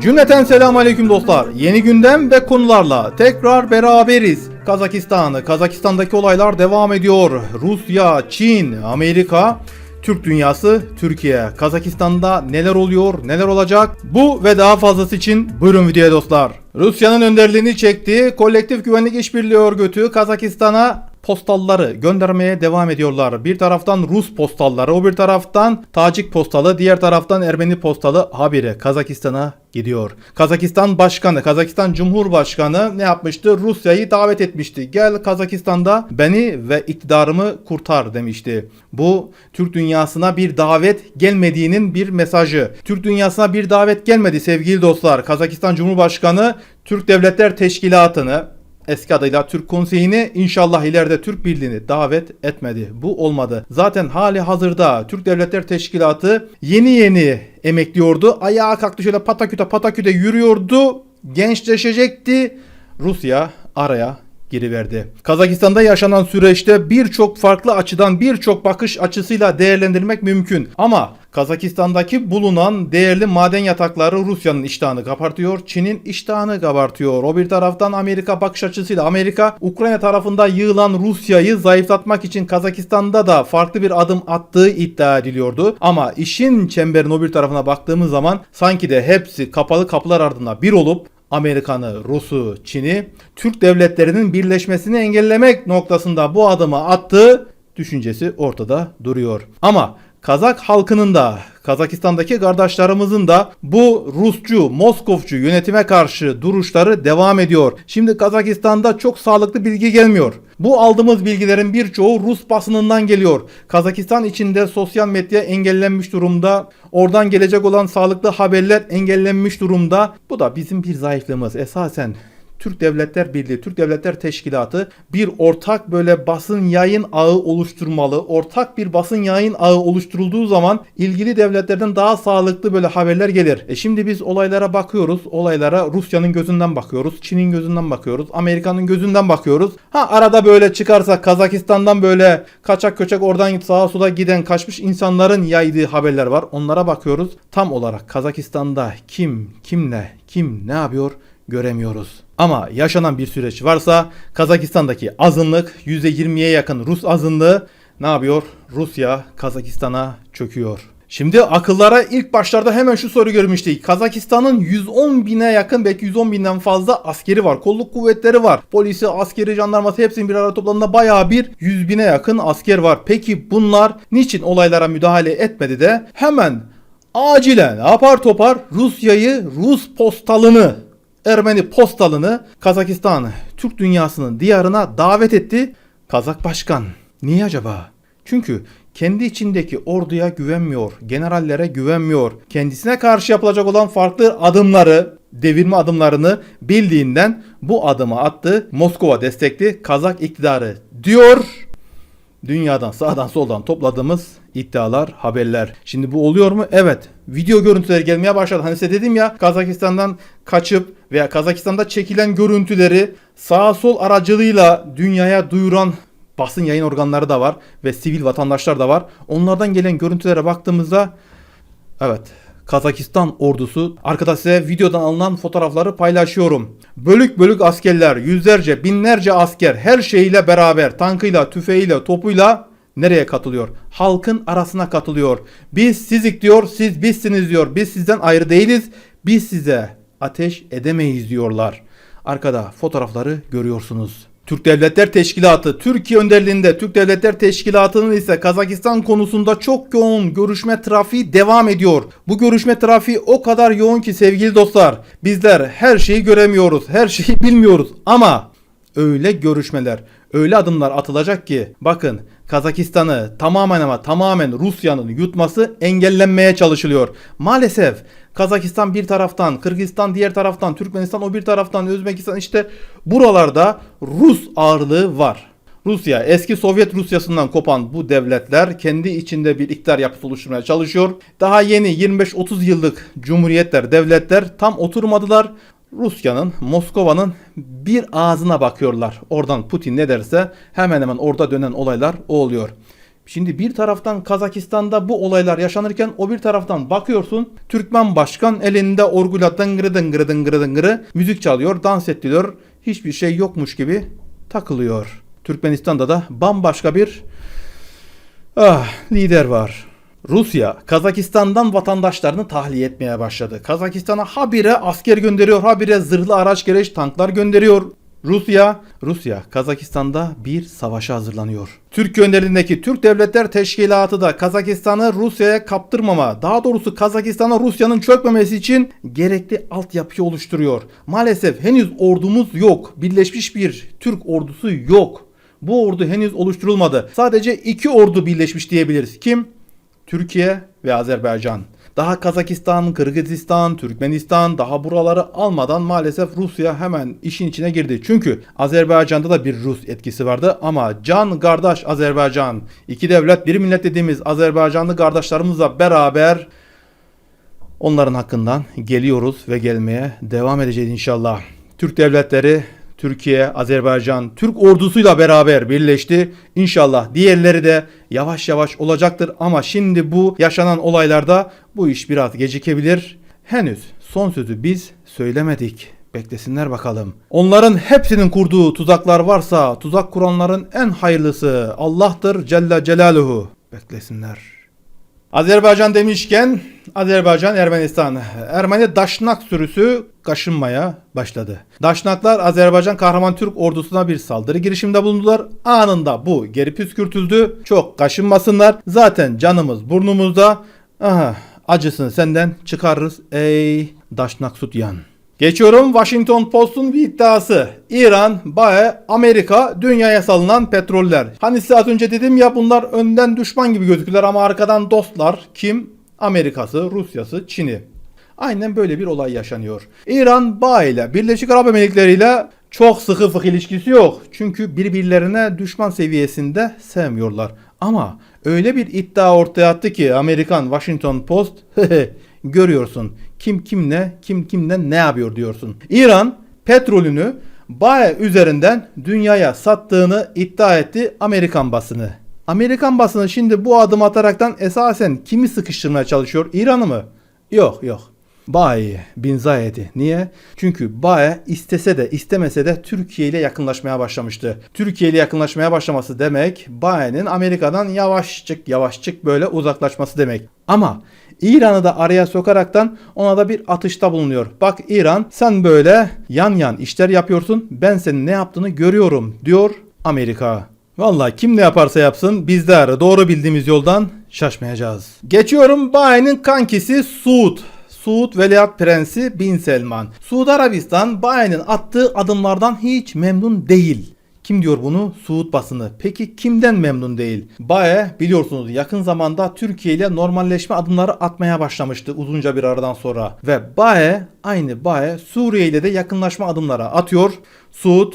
Cümleten selamun aleyküm dostlar. Yeni gündem ve konularla tekrar beraberiz. Kazakistan, Kazakistan'daki olaylar devam ediyor. Rusya, Çin, Amerika, Türk dünyası, Türkiye. Kazakistan'da neler oluyor, neler olacak? Bu ve daha fazlası için buyurun videoya dostlar. Rusya'nın önderliğini çektiği Kolektif Güvenlik İşbirliği Örgütü Kazakistan'a postalları göndermeye devam ediyorlar. Bir taraftan Rus postalları, o bir taraftan Tacik postalı, diğer taraftan Ermeni postalı habire Kazakistan'a gidiyor. Kazakistan Başkanı, Kazakistan Cumhurbaşkanı ne yapmıştı? Rusya'yı davet etmişti. Gel Kazakistan'da beni ve iktidarımı kurtar demişti. Bu Türk dünyasına bir davet gelmediğinin bir mesajı. Türk dünyasına bir davet gelmedi sevgili dostlar. Kazakistan Cumhurbaşkanı Türk Devletler Teşkilatı'nı eski adıyla Türk Konseyi'ni inşallah ileride Türk Birliği'ni davet etmedi. Bu olmadı. Zaten hali hazırda Türk Devletler Teşkilatı yeni yeni emekliyordu. Ayağa kalktı şöyle pataküte pataküte yürüyordu. Gençleşecekti. Rusya araya giriverdi. Kazakistan'da yaşanan süreçte birçok farklı açıdan birçok bakış açısıyla değerlendirmek mümkün. Ama Kazakistan'daki bulunan değerli maden yatakları Rusya'nın iştahını kabartıyor, Çin'in iştahını kabartıyor. O bir taraftan Amerika bakış açısıyla Amerika Ukrayna tarafında yığılan Rusya'yı zayıflatmak için Kazakistan'da da farklı bir adım attığı iddia ediliyordu. Ama işin çemberin o bir tarafına baktığımız zaman sanki de hepsi kapalı kapılar ardında bir olup Amerikan'ı, Rus'u, Çin'i Türk devletlerinin birleşmesini engellemek noktasında bu adımı attığı düşüncesi ortada duruyor. Ama Kazak halkının da Kazakistan'daki kardeşlerimizin de bu Rusçu, Moskovçu yönetime karşı duruşları devam ediyor. Şimdi Kazakistan'da çok sağlıklı bilgi gelmiyor. Bu aldığımız bilgilerin birçoğu Rus basınından geliyor. Kazakistan içinde sosyal medya engellenmiş durumda. Oradan gelecek olan sağlıklı haberler engellenmiş durumda. Bu da bizim bir zayıflığımız. Esasen Türk Devletler Birliği, Türk Devletler Teşkilatı bir ortak böyle basın yayın ağı oluşturmalı. Ortak bir basın yayın ağı oluşturulduğu zaman ilgili devletlerden daha sağlıklı böyle haberler gelir. E şimdi biz olaylara bakıyoruz. Olaylara Rusya'nın gözünden bakıyoruz. Çin'in gözünden bakıyoruz. Amerika'nın gözünden bakıyoruz. Ha arada böyle çıkarsa Kazakistan'dan böyle kaçak köçek oradan sağa sola giden kaçmış insanların yaydığı haberler var. Onlara bakıyoruz. Tam olarak Kazakistan'da kim, kimle, kim ne yapıyor göremiyoruz. Ama yaşanan bir süreç varsa Kazakistan'daki azınlık %20'ye yakın Rus azınlığı ne yapıyor? Rusya Kazakistan'a çöküyor. Şimdi akıllara ilk başlarda hemen şu soru görmüştük. Kazakistan'ın 110 bine yakın belki 110 binden fazla askeri var. Kolluk kuvvetleri var. Polisi, askeri, jandarması hepsinin bir arada toplamında bayağı bir 100 bine yakın asker var. Peki bunlar niçin olaylara müdahale etmedi de hemen acilen apar topar Rusya'yı Rus postalını Ermeni postalını Kazakistan Türk dünyasının diyarına davet etti. Kazak başkan. Niye acaba? Çünkü kendi içindeki orduya güvenmiyor, generallere güvenmiyor. Kendisine karşı yapılacak olan farklı adımları, devirme adımlarını bildiğinden bu adımı attı. Moskova destekli Kazak iktidarı diyor dünyadan sağdan soldan topladığımız iddialar, haberler. Şimdi bu oluyor mu? Evet. Video görüntüleri gelmeye başladı. Hani size dedim ya Kazakistan'dan kaçıp veya Kazakistan'da çekilen görüntüleri sağ sol aracılığıyla dünyaya duyuran basın yayın organları da var ve sivil vatandaşlar da var. Onlardan gelen görüntülere baktığımızda evet Kazakistan ordusu. Arkada size videodan alınan fotoğrafları paylaşıyorum. Bölük bölük askerler, yüzlerce, binlerce asker her şeyiyle beraber tankıyla, tüfeğiyle, topuyla nereye katılıyor? Halkın arasına katılıyor. Biz sizik diyor, siz bizsiniz diyor. Biz sizden ayrı değiliz. Biz size ateş edemeyiz diyorlar. Arkada fotoğrafları görüyorsunuz. Türk Devletler Teşkilatı, Türkiye önderliğinde Türk Devletler Teşkilatı'nın ise Kazakistan konusunda çok yoğun görüşme trafiği devam ediyor. Bu görüşme trafiği o kadar yoğun ki sevgili dostlar, bizler her şeyi göremiyoruz, her şeyi bilmiyoruz ama öyle görüşmeler, öyle adımlar atılacak ki bakın Kazakistan'ı tamamen ama tamamen Rusya'nın yutması engellenmeye çalışılıyor. Maalesef Kazakistan bir taraftan, Kırgızistan diğer taraftan, Türkmenistan o bir taraftan, Özbekistan işte buralarda Rus ağırlığı var. Rusya, eski Sovyet Rusyasından kopan bu devletler kendi içinde bir iktidar yapısı oluşturmaya çalışıyor. Daha yeni 25-30 yıllık cumhuriyetler, devletler tam oturmadılar. Rusya'nın, Moskova'nın bir ağzına bakıyorlar. Oradan Putin ne derse hemen hemen orada dönen olaylar o oluyor. Şimdi bir taraftan Kazakistan'da bu olaylar yaşanırken o bir taraftan bakıyorsun Türkmen başkan elinde orguyla dıngırı dıngırı dıngırı dıngırı müzik çalıyor, dans ettiriyor. Hiçbir şey yokmuş gibi takılıyor. Türkmenistan'da da bambaşka bir ah, lider var. Rusya, Kazakistan'dan vatandaşlarını tahliye etmeye başladı. Kazakistan'a habire asker gönderiyor, habire zırhlı araç gereç tanklar gönderiyor. Rusya, Rusya, Kazakistan'da bir savaşa hazırlanıyor. Türk önderliğindeki Türk Devletler Teşkilatı da Kazakistan'ı Rusya'ya kaptırmama, daha doğrusu Kazakistan'a Rusya'nın çökmemesi için gerekli altyapıyı oluşturuyor. Maalesef henüz ordumuz yok. Birleşmiş bir Türk ordusu yok. Bu ordu henüz oluşturulmadı. Sadece iki ordu birleşmiş diyebiliriz. Kim? Türkiye ve Azerbaycan. Daha Kazakistan, Kırgızistan, Türkmenistan daha buraları almadan maalesef Rusya hemen işin içine girdi. Çünkü Azerbaycan'da da bir Rus etkisi vardı ama can kardeş Azerbaycan, iki devlet bir millet dediğimiz Azerbaycanlı kardeşlerimizle beraber onların hakkından geliyoruz ve gelmeye devam edeceğiz inşallah. Türk devletleri Türkiye, Azerbaycan, Türk ordusuyla beraber birleşti. İnşallah diğerleri de yavaş yavaş olacaktır ama şimdi bu yaşanan olaylarda bu iş biraz gecikebilir. Henüz son sözü biz söylemedik. Beklesinler bakalım. Onların hepsinin kurduğu tuzaklar varsa tuzak kuranların en hayırlısı Allah'tır Celle Celaluhu. Beklesinler. Azerbaycan demişken Azerbaycan Ermenistan. Ermeni Daşnak sürüsü kaşınmaya başladı. Daşnaklar Azerbaycan kahraman Türk ordusuna bir saldırı girişiminde bulundular. Anında bu geri püskürtüldü. Çok kaşınmasınlar. Zaten canımız burnumuzda. Aha acısını senden çıkarırız ey Daşnak Sutyan. Geçiyorum Washington Post'un bir iddiası. İran, BAE, Amerika dünyaya salınan petroller. Hani size az önce dedim ya bunlar önden düşman gibi gözükürler ama arkadan dostlar. Kim? Amerika'sı, Rusya'sı, Çin'i. Aynen böyle bir olay yaşanıyor. İran, BAE ile Birleşik Arap Emirlikleri ile çok sıkı fıkı ilişkisi yok. Çünkü birbirlerine düşman seviyesinde sevmiyorlar. Ama öyle bir iddia ortaya attı ki Amerikan Washington Post görüyorsun. Kim kimle, kim kimle ne yapıyor diyorsun. İran petrolünü BAE üzerinden dünyaya sattığını iddia etti Amerikan basını. Amerikan basını şimdi bu adım ataraktan esasen kimi sıkıştırmaya çalışıyor? İran'ı mı? Yok yok. BAE'yi bin Zayed'i. Niye? Çünkü BAE istese de istemese de Türkiye ile yakınlaşmaya başlamıştı. Türkiye ile yakınlaşmaya başlaması demek BAE'nin Amerika'dan yavaşçık yavaşçık böyle uzaklaşması demek. Ama İran'ı da araya sokaraktan ona da bir atışta bulunuyor. Bak İran sen böyle yan yan işler yapıyorsun ben senin ne yaptığını görüyorum diyor Amerika. Vallahi kim ne yaparsa yapsın bizler doğru bildiğimiz yoldan şaşmayacağız. Geçiyorum Bayi'nin kankisi Suud. Suud Veliaht Prensi Bin Selman. Suudi Arabistan Bayi'nin attığı adımlardan hiç memnun değil. Kim diyor bunu? Suud basını. Peki kimden memnun değil? Bae biliyorsunuz yakın zamanda Türkiye ile normalleşme adımları atmaya başlamıştı uzunca bir aradan sonra. Ve Bae aynı Bae Suriye ile de yakınlaşma adımları atıyor. Suud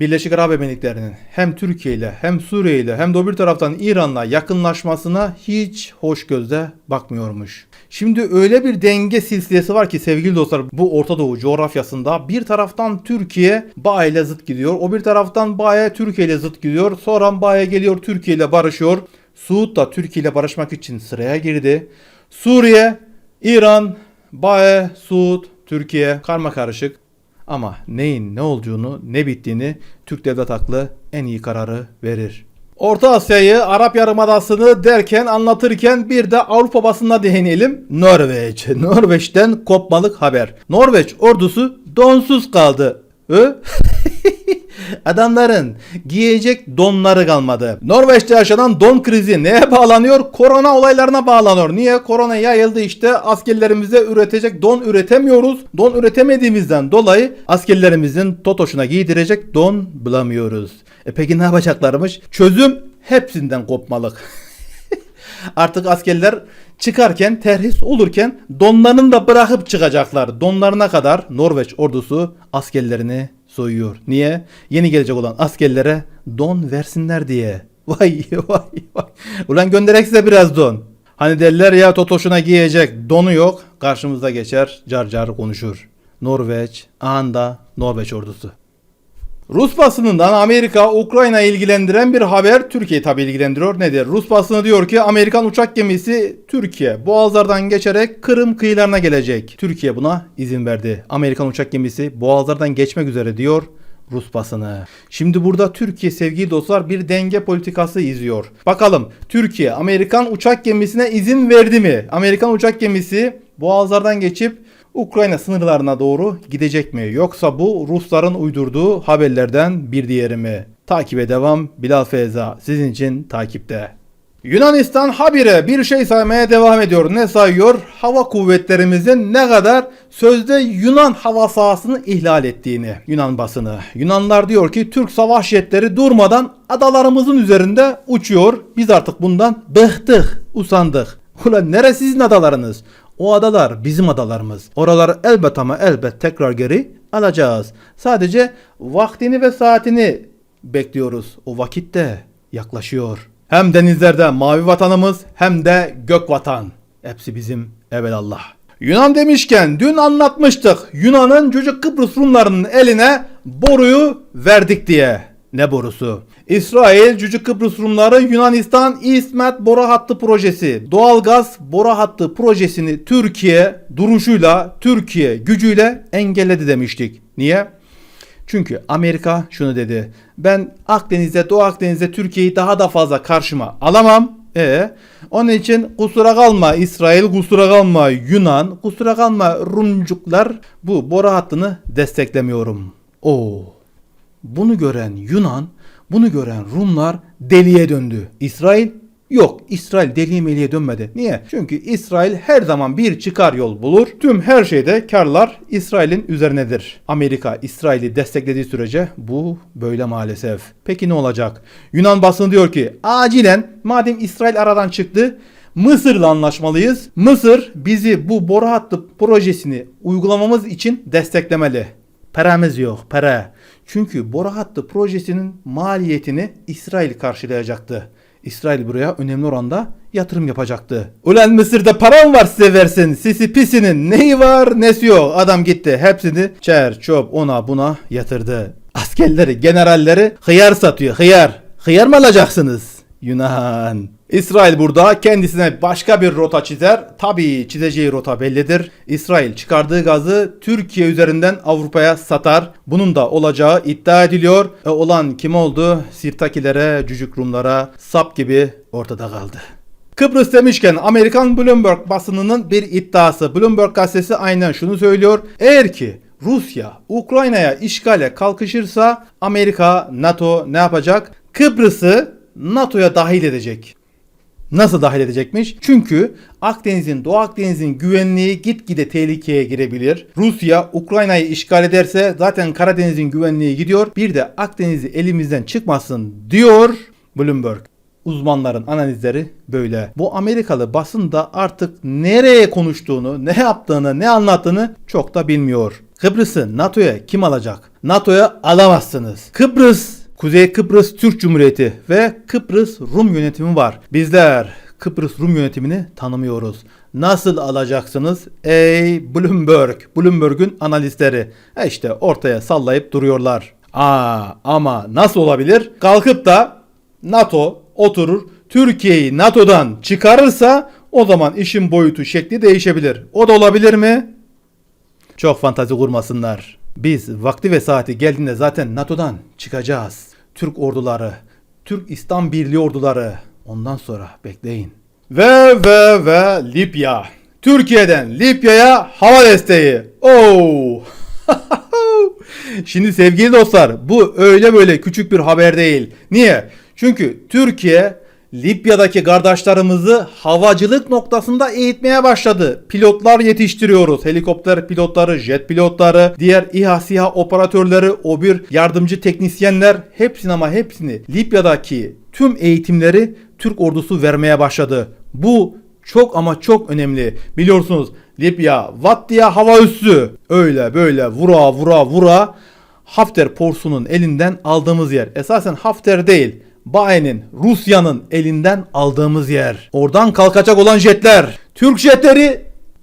Birleşik Arap Emirlikleri'nin hem Türkiye ile hem Suriye ile hem de bir taraftan İran'la yakınlaşmasına hiç hoş gözle bakmıyormuş. Şimdi öyle bir denge silsilesi var ki sevgili dostlar bu Orta Doğu coğrafyasında bir taraftan Türkiye Bae ile zıt gidiyor. O bir taraftan Bae Türkiye ile zıt gidiyor. Sonra Bae geliyor Türkiye ile barışıyor. Suud da Türkiye ile barışmak için sıraya girdi. Suriye, İran, Bae, Suud, Türkiye karma karışık. Ama neyin ne olduğunu, ne bittiğini Türk devlet aklı en iyi kararı verir. Orta Asya'yı, Arap Yarımadası'nı derken anlatırken bir de Avrupa basınına değinelim. Norveç. Norveç'ten kopmalık haber. Norveç ordusu donsuz kaldı. Hı? Adamların giyecek donları kalmadı. Norveç'te yaşanan don krizi neye bağlanıyor? Korona olaylarına bağlanıyor. Niye? Korona yayıldı işte askerlerimize üretecek don üretemiyoruz. Don üretemediğimizden dolayı askerlerimizin totoşuna giydirecek don bulamıyoruz. E peki ne yapacaklarmış? Çözüm hepsinden kopmalık. Artık askerler çıkarken terhis olurken donlarını da bırakıp çıkacaklar. Donlarına kadar Norveç ordusu askerlerini soyuyor. Niye? Yeni gelecek olan askerlere don versinler diye. Vay vay vay. Ulan gönderek size biraz don. Hani derler ya Totoş'una giyecek donu yok. Karşımızda geçer car car konuşur. Norveç, anda Norveç ordusu. Rus basınından Amerika Ukrayna ilgilendiren bir haber Türkiye tabi ilgilendiriyor. Nedir? Rus basını diyor ki Amerikan uçak gemisi Türkiye boğazlardan geçerek Kırım kıyılarına gelecek. Türkiye buna izin verdi. Amerikan uçak gemisi boğazlardan geçmek üzere diyor. Rus basını. Şimdi burada Türkiye sevgili dostlar bir denge politikası izliyor. Bakalım Türkiye Amerikan uçak gemisine izin verdi mi? Amerikan uçak gemisi boğazlardan geçip Ukrayna sınırlarına doğru gidecek mi? Yoksa bu Rusların uydurduğu haberlerden bir diğeri mi? Takibe devam. Bilal Feyza sizin için takipte. Yunanistan habire bir şey saymaya devam ediyor. Ne sayıyor? Hava kuvvetlerimizin ne kadar sözde Yunan hava sahasını ihlal ettiğini. Yunan basını. Yunanlar diyor ki Türk savaş jetleri durmadan adalarımızın üzerinde uçuyor. Biz artık bundan bıktık, usandık. Ulan neresi sizin adalarınız? O adalar bizim adalarımız. Oraları elbet ama elbet tekrar geri alacağız. Sadece vaktini ve saatini bekliyoruz. O vakit de yaklaşıyor. Hem denizlerde mavi vatanımız hem de gök vatan. Hepsi bizim evelallah. Yunan demişken dün anlatmıştık. Yunan'ın Cücük Kıbrıs Rumlarının eline boruyu verdik diye. Ne borusu? İsrail Cücük Kıbrıs Rumları Yunanistan İsmet boru hattı projesi, doğalgaz boru hattı projesini Türkiye duruşuyla, Türkiye gücüyle engelledi demiştik. Niye? Çünkü Amerika şunu dedi. Ben Akdeniz'de, Doğu Akdeniz'de Türkiye'yi daha da fazla karşıma alamam. E onun için kusura kalma İsrail, kusura kalma Yunan, kusura kalma Rumcuklar bu boru hattını desteklemiyorum. Oo. Bunu gören Yunan, bunu gören Rumlar deliye döndü. İsrail Yok İsrail deliye meliye dönmedi. Niye? Çünkü İsrail her zaman bir çıkar yol bulur. Tüm her şeyde karlar İsrail'in üzerinedir. Amerika İsrail'i desteklediği sürece bu böyle maalesef. Peki ne olacak? Yunan basını diyor ki acilen madem İsrail aradan çıktı Mısır'la anlaşmalıyız. Mısır bizi bu boru hattı projesini uygulamamız için desteklemeli. Paramız yok para. Çünkü boru hattı projesinin maliyetini İsrail karşılayacaktı. İsrail buraya önemli oranda yatırım yapacaktı. Ulan Mısır'da param var size versin. Sisi pisinin neyi var nesi yok. Adam gitti hepsini çer çöp ona buna yatırdı. Askerleri generalleri hıyar satıyor hıyar. Hıyar mı alacaksınız? Yunan. İsrail burada kendisine başka bir rota çizer. Tabii çizeceği rota bellidir. İsrail çıkardığı gazı Türkiye üzerinden Avrupa'ya satar. Bunun da olacağı iddia ediliyor. E olan kim oldu? Sirtakilere, cücük Rumlara sap gibi ortada kaldı. Kıbrıs demişken Amerikan Bloomberg basınının bir iddiası. Bloomberg gazetesi aynen şunu söylüyor. Eğer ki Rusya Ukrayna'ya işgale kalkışırsa Amerika, NATO ne yapacak? Kıbrıs'ı NATO'ya dahil edecek. Nasıl dahil edecekmiş? Çünkü Akdeniz'in, Doğu Akdeniz'in güvenliği gitgide tehlikeye girebilir. Rusya Ukrayna'yı işgal ederse zaten Karadeniz'in güvenliği gidiyor. Bir de Akdeniz'i elimizden çıkmasın diyor Bloomberg. Uzmanların analizleri böyle. Bu Amerikalı basın da artık nereye konuştuğunu, ne yaptığını, ne anlattığını çok da bilmiyor. Kıbrıs'ı NATO'ya kim alacak? NATO'ya alamazsınız. Kıbrıs Kuzey Kıbrıs Türk Cumhuriyeti ve Kıbrıs Rum yönetimi var. Bizler Kıbrıs Rum yönetimini tanımıyoruz. Nasıl alacaksınız? Ey Bloomberg, Bloomberg'ün analistleri. E işte ortaya sallayıp duruyorlar. Aa ama nasıl olabilir? Kalkıp da NATO oturur Türkiye'yi NATO'dan çıkarırsa o zaman işin boyutu şekli değişebilir. O da olabilir mi? Çok fantazi kurmasınlar. Biz vakti ve saati geldiğinde zaten NATO'dan çıkacağız. Türk orduları, Türk İslam Birliği orduları. Ondan sonra bekleyin. Ve ve ve Libya. Türkiye'den Libya'ya hava desteği. Oo. Şimdi sevgili dostlar bu öyle böyle küçük bir haber değil. Niye? Çünkü Türkiye Libya'daki kardeşlerimizi havacılık noktasında eğitmeye başladı. Pilotlar yetiştiriyoruz. Helikopter pilotları, jet pilotları, diğer İHA SİHA operatörleri, o bir yardımcı teknisyenler hepsini ama hepsini Libya'daki tüm eğitimleri Türk ordusu vermeye başladı. Bu çok ama çok önemli. Biliyorsunuz Libya Vattiya hava üssü. Öyle böyle vura vura vura Hafter porsunun elinden aldığımız yer. Esasen Hafter değil. Bae'nin, Rusya'nın elinden aldığımız yer. Oradan kalkacak olan jetler. Türk jetleri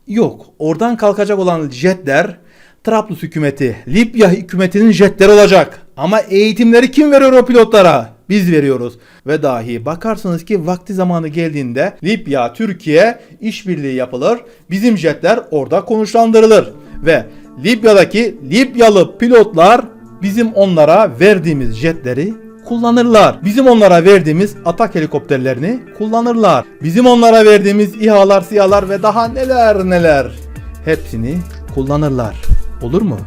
yok. Oradan kalkacak olan jetler Trablus hükümeti, Libya hükümetinin jetleri olacak. Ama eğitimleri kim veriyor o pilotlara? Biz veriyoruz. Ve dahi bakarsınız ki vakti zamanı geldiğinde Libya, Türkiye işbirliği yapılır. Bizim jetler orada konuşlandırılır. Ve Libya'daki Libyalı pilotlar bizim onlara verdiğimiz jetleri kullanırlar. Bizim onlara verdiğimiz atak helikopterlerini kullanırlar. Bizim onlara verdiğimiz İHA'lar, SİHA'lar ve daha neler neler hepsini kullanırlar. Olur mu?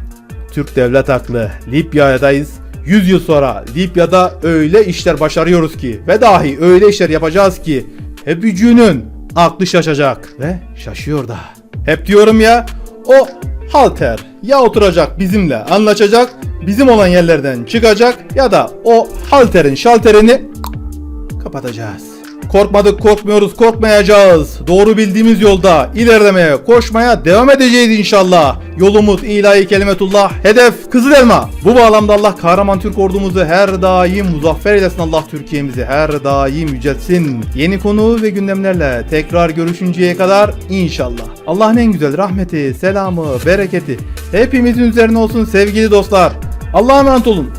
Türk devlet haklı. Libya'dayız. 100 yıl sonra Libya'da öyle işler başarıyoruz ki ve dahi öyle işler yapacağız ki hep gücünün aklı şaşacak ve şaşıyor da. Hep diyorum ya o halter ya oturacak bizimle anlaşacak bizim olan yerlerden çıkacak ya da o halterin şalterini kapatacağız. Korkmadık korkmuyoruz korkmayacağız. Doğru bildiğimiz yolda ilerlemeye koşmaya devam edeceğiz inşallah. Yolumuz ilahi kelimetullah. Hedef Kızıl Elma. Bu bağlamda Allah kahraman Türk ordumuzu her daim muzaffer eylesin Allah Türkiye'mizi her daim yüceltsin. Yeni konu ve gündemlerle tekrar görüşünceye kadar inşallah. Allah'ın en güzel rahmeti, selamı, bereketi hepimizin üzerine olsun sevgili dostlar. Allah'a emanet olun.